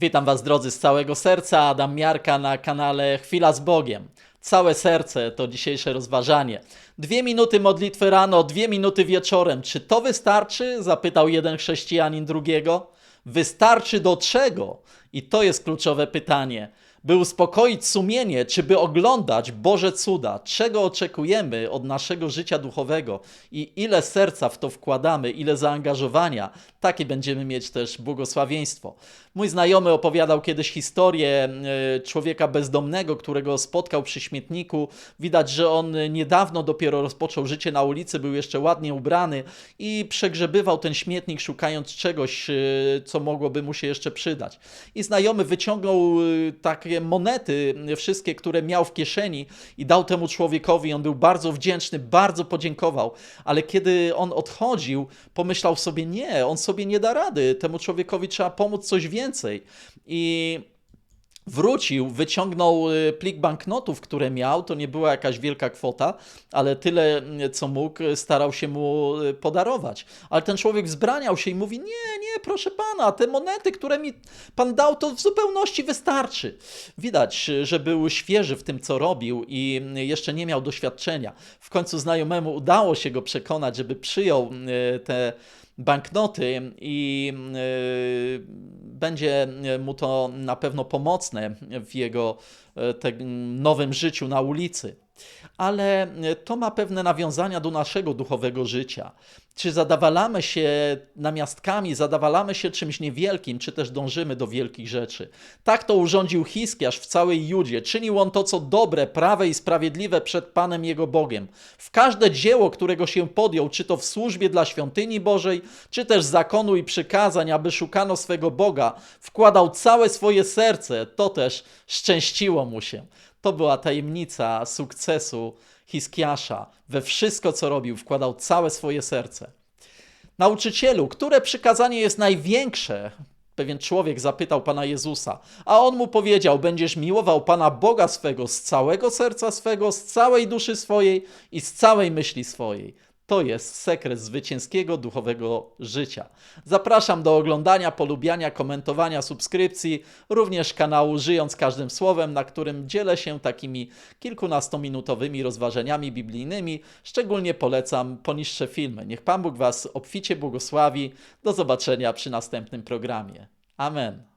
Witam Was drodzy z całego serca, Adam Miarka na kanale Chwila z Bogiem. Całe serce to dzisiejsze rozważanie. Dwie minuty modlitwy rano, dwie minuty wieczorem. Czy to wystarczy? Zapytał jeden chrześcijanin drugiego. Wystarczy do czego? I to jest kluczowe pytanie. By uspokoić sumienie, czy by oglądać Boże cuda, czego oczekujemy od naszego życia duchowego i ile serca w to wkładamy, ile zaangażowania, takie będziemy mieć też błogosławieństwo. Mój znajomy opowiadał kiedyś historię e, człowieka bezdomnego, którego spotkał przy śmietniku. Widać, że on niedawno dopiero rozpoczął życie na ulicy, był jeszcze ładnie ubrany i przegrzebywał ten śmietnik, szukając czegoś, e, co mogłoby mu się jeszcze przydać. I znajomy wyciągnął e, takie monety, e, wszystkie, które miał w kieszeni i dał temu człowiekowi. On był bardzo wdzięczny, bardzo podziękował, ale kiedy on odchodził, pomyślał sobie, nie, on sobie nie da rady, temu człowiekowi trzeba pomóc coś więcej. I wrócił, wyciągnął y, plik banknotów, które miał. To nie była jakaś wielka kwota, ale tyle, y, co mógł, y, starał się mu podarować. Ale ten człowiek wzbraniał się i mówi: Nie, nie, proszę pana, te monety, które mi pan dał, to w zupełności wystarczy. Widać, że był świeży w tym, co robił i jeszcze nie miał doświadczenia. W końcu znajomemu udało się go przekonać, żeby przyjął te banknoty i będzie mu to na pewno pomocne w jego te, nowym życiu na ulicy. Ale y, to ma pewne nawiązania do naszego duchowego życia. Czy zadawalamy się namiastkami, zadawalamy się czymś niewielkim, czy też dążymy do wielkich rzeczy? Tak to urządził Hiskiarz w całej Judzie. Czynił on to, co dobre, prawe i sprawiedliwe przed Panem jego Bogiem. W każde dzieło, którego się podjął, czy to w służbie dla świątyni Bożej, czy też zakonu i przykazań, aby szukano swego Boga, wkładał całe swoje serce. To też szczęściło mu się. To była tajemnica sukcesu Hiskiasza. We wszystko, co robił, wkładał całe swoje serce. Nauczycielu, które przykazanie jest największe? Pewien człowiek zapytał Pana Jezusa, a on mu powiedział: Będziesz miłował Pana Boga swego z całego serca swego, z całej duszy swojej i z całej myśli swojej. To jest sekret zwycięskiego duchowego życia. Zapraszam do oglądania, polubiania, komentowania, subskrypcji, również kanału Żyjąc Każdym Słowem, na którym dzielę się takimi kilkunastominutowymi rozważaniami biblijnymi. Szczególnie polecam poniższe filmy. Niech Pan Bóg Was obficie błogosławi. Do zobaczenia przy następnym programie. Amen.